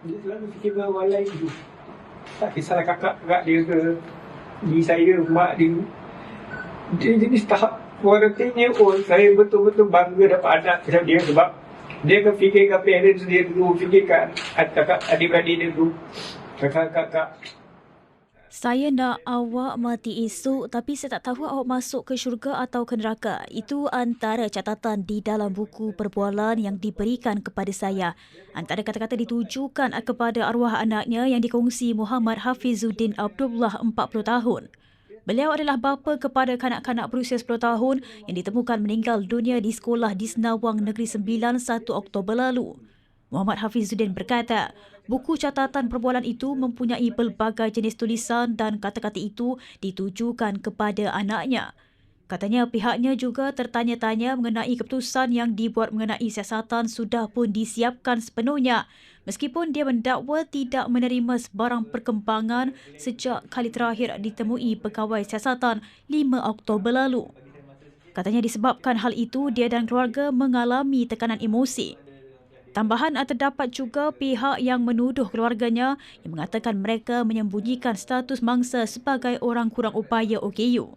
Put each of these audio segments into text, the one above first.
Dia selalu fikir orang lain dulu. Tak kisahlah kakak kakak dia ke ni saya, mak dia. Dia jenis tahap tanya pun saya betul-betul bangga dapat anak macam dia sebab dia akan fikirkan parents dia dulu, fikirkan kakak adik-beradik dia dulu. Kakak-kakak Saya nak awak mati esok tapi saya tak tahu awak masuk ke syurga atau ke neraka. Itu antara catatan di dalam buku perbualan yang diberikan kepada saya. Antara kata-kata ditujukan kepada arwah anaknya yang dikongsi Muhammad Hafizuddin Abdullah 40 tahun. Beliau adalah bapa kepada kanak-kanak berusia 10 tahun yang ditemukan meninggal dunia di sekolah di Senawang Negeri Sembilan 1 Oktober lalu. Muhammad Hafizuddin berkata, buku catatan perbualan itu mempunyai pelbagai jenis tulisan dan kata-kata itu ditujukan kepada anaknya. Katanya pihaknya juga tertanya-tanya mengenai keputusan yang dibuat mengenai siasatan sudah pun disiapkan sepenuhnya meskipun dia mendakwa tidak menerima sebarang perkembangan sejak kali terakhir ditemui pegawai siasatan 5 Oktober lalu. Katanya disebabkan hal itu dia dan keluarga mengalami tekanan emosi. Tambahan terdapat juga pihak yang menuduh keluarganya yang mengatakan mereka menyembunyikan status mangsa sebagai orang kurang upaya OKU.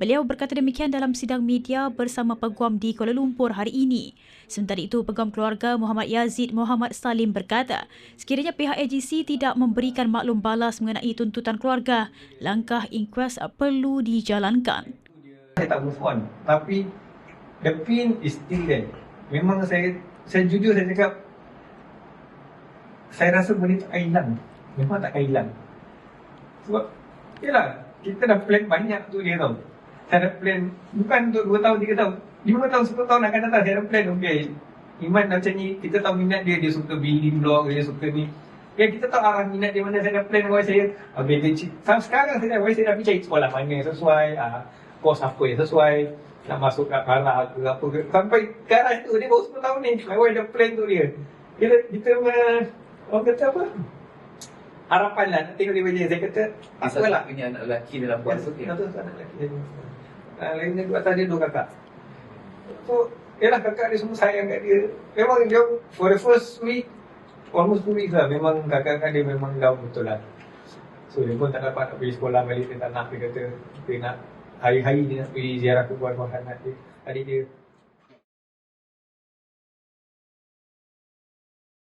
Beliau berkata demikian dalam sidang media bersama peguam di Kuala Lumpur hari ini. Sementara itu, peguam keluarga Muhammad Yazid Muhammad Salim berkata, sekiranya pihak AGC tidak memberikan maklum balas mengenai tuntutan keluarga, langkah inquest perlu dijalankan. saya tak move on tapi the pain is still there memang saya saya jujur saya cakap saya rasa benda tak akan hilang. Memang tak akan hilang. Sebab yelah kita dah plan banyak tu dia tau. Saya dah plan bukan untuk 2 tahun 3 tahun. 5 tahun 10 tahun akan datang saya dah plan okay. Iman macam ni kita tahu minat dia dia suka building blog dia suka ni. Ya kita tahu arah minat dia mana saya dah plan why saya Habis dia cik- sekarang saya dah why saya dah pergi cari sekolah mana yang sesuai uh, Kos apa yang sesuai Nak masuk kat Farah ke apa ke Sampai ke arah tu dia baru 10 tahun ni Why dah plan tu dia Kita, kita uh, Orang kata apa Harapan lah nak tengok dia macam ni. Saya kata Asal Apalah tak punya anak lelaki dalam Satu dia. satu anak lelaki dia. Ah, Lainnya dua atas dia dua kakak. So, yalah kakak dia semua sayang kat dia. Memang dia for the first week, almost two weeks lah. Memang kakak-kakak dia memang down betul lah. So, dia pun tak dapat nak pergi sekolah balik. Dia tak nak, dia kata dia nak hari-hari dia nak pergi ziarah keluarga anak dia. Adik dia.